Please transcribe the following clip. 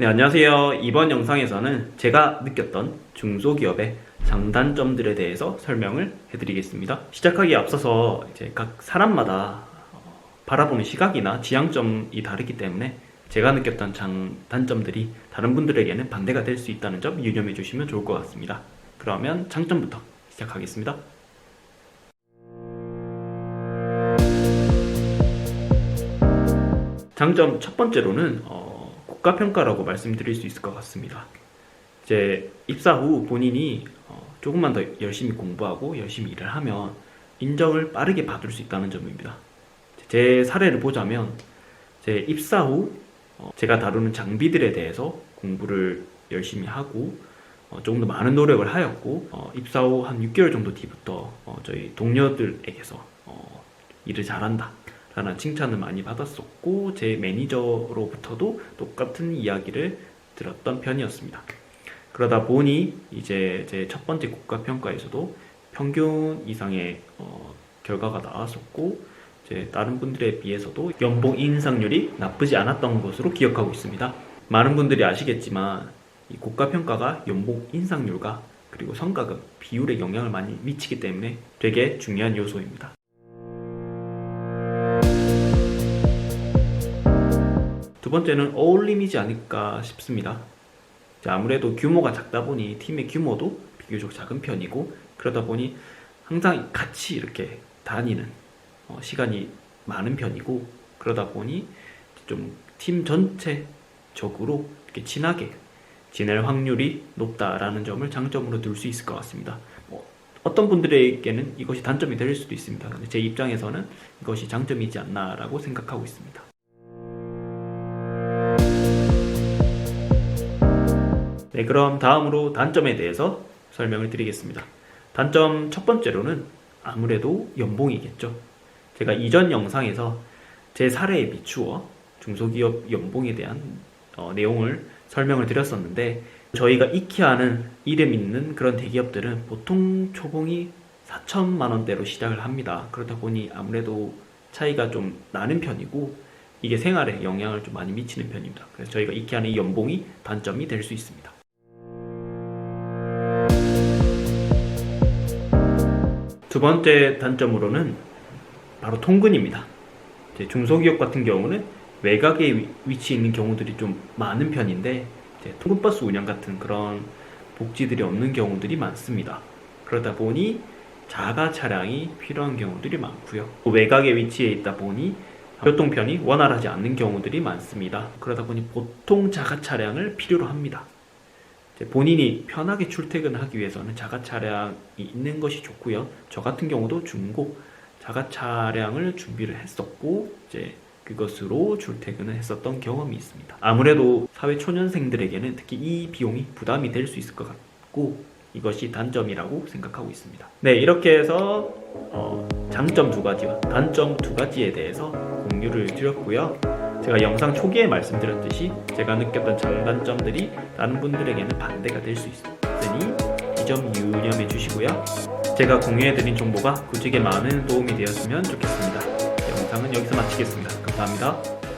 네, 안녕하세요. 이번 영상에서는 제가 느꼈던 중소기업의 장단점들에 대해서 설명을 해드리겠습니다. 시작하기에 앞서서 이제 각 사람마다 어, 바라보는 시각이나 지향점이 다르기 때문에 제가 느꼈던 장단점들이 다른 분들에게는 반대가 될 수 있다는 점 유념해 주시면 좋을 것 같습니다. 그러면 장점부터 시작하겠습니다. 장점 첫 번째로는 어, 국가 평가라고 말씀드릴 수 있을 것 같습니다. 이제 입사 후 본인이 어, 조금만 더 열심히 공부하고 열심히 일을 하면 인정을 빠르게 받을 수 있다는 점입니다. 제 사례를 보자면 제 입사 후 어, 제가 다루는 장비들에 대해서 공부를 열심히 하고 어, 조금 더 많은 노력을 하였고 어, 입사 후 한 6개월 정도 뒤부터 어, 저희 동료들에게서 어, 일을 잘한다 라는 칭찬을 많이 받았었고 제 매니저로부터도 똑같은 이야기를 들었던 편이었습니다. 그러다 보니 이제 제 첫 번째 국가 평가에서도 평균 이상의 어, 결과가 나왔었고 이제 다른 분들에 비해서도 연봉 인상률이 나쁘지 않았던 것으로 기억하고 있습니다. 많은 분들이 아시겠지만 이 국가 평가가 연봉 인상률과 그리고 성과급 비율에 영향을 많이 미치기 때문에 되게 중요한 요소입니다. 두 번째는 어울림이지 않을까 싶습니다. 아무래도 규모가 작다 보니 팀의 규모도 비교적 작은 편이고 그러다 보니 항상 같이 이렇게 다니는 어, 시간이 많은 편이고 그러다 보니 좀 팀 전체적으로 이렇게 친하게 지낼 확률이 높다라는 점을 장점으로 들 수 있을 것 같습니다. 뭐 어떤 분들에게는 이것이 단점이 될 수도 있습니다. 근데 제 입장에서는 이것이 장점이지 않나라고 생각하고 있습니다. 네, 그럼 다음으로 단점에 대해서 설명을 드리겠습니다. 단점 첫 번째로는 아무래도 연봉이겠죠. 제가 이전 영상에서 제 사례에 비추어 중소기업 연봉에 대한 어, 내용을 설명을 드렸었는데 저희가 익히 아는 이름 있는 그런 대기업들은 보통 초봉이 4천만 원대로 시작을 합니다. 그러다 보니 아무래도 차이가 좀 나는 편이고 이게 생활에 영향을 좀 많이 미치는 편입니다. 그래서 저희가 익히 아는 이 연봉이 단점이 될 수 있습니다. 두 번째 단점으로는 바로 통근입니다. 중소기업 같은 경우는 외곽에 위- 위치해 있는 경우들이 좀 많은 편인데 통근버스 운영 같은 그런 복지들이 없는 경우들이 많습니다. 그러다 보니 자가 차량이 필요한 경우들이 많고요. 또 외곽에 위치해 있다 보니 교통편이 원활하지 않는 경우들이 많습니다. 그러다 보니 보통 자가 차량을 필요로 합니다. 본인이 편하게 출퇴근하기 위해서는 자가 차량이 있는 것이 좋고요. 저 같은 경우도 중고 자가 차량을 준비를 했었고 이제 그것으로 출퇴근을 했었던 경험이 있습니다. 아무래도 사회 초년생들에게는 특히 이 비용이 부담이 될 수 있을 것 같고 이것이 단점이라고 생각하고 있습니다. 네, 이렇게 해서 어, 장점 두 가지와 단점 두 가지에 대해서 공유를 드렸고요. 제가 영상 초기에 말씀드렸듯이 제가 느꼈던 장단점들이 다른 분들에게는 반대가 될 수 있으니 이 점 유념해 주시고요. 제가 공유해드린 정보가 구직에 많은 도움이 되었으면 좋겠습니다. 영상은 여기서 마치겠습니다. 감사합니다.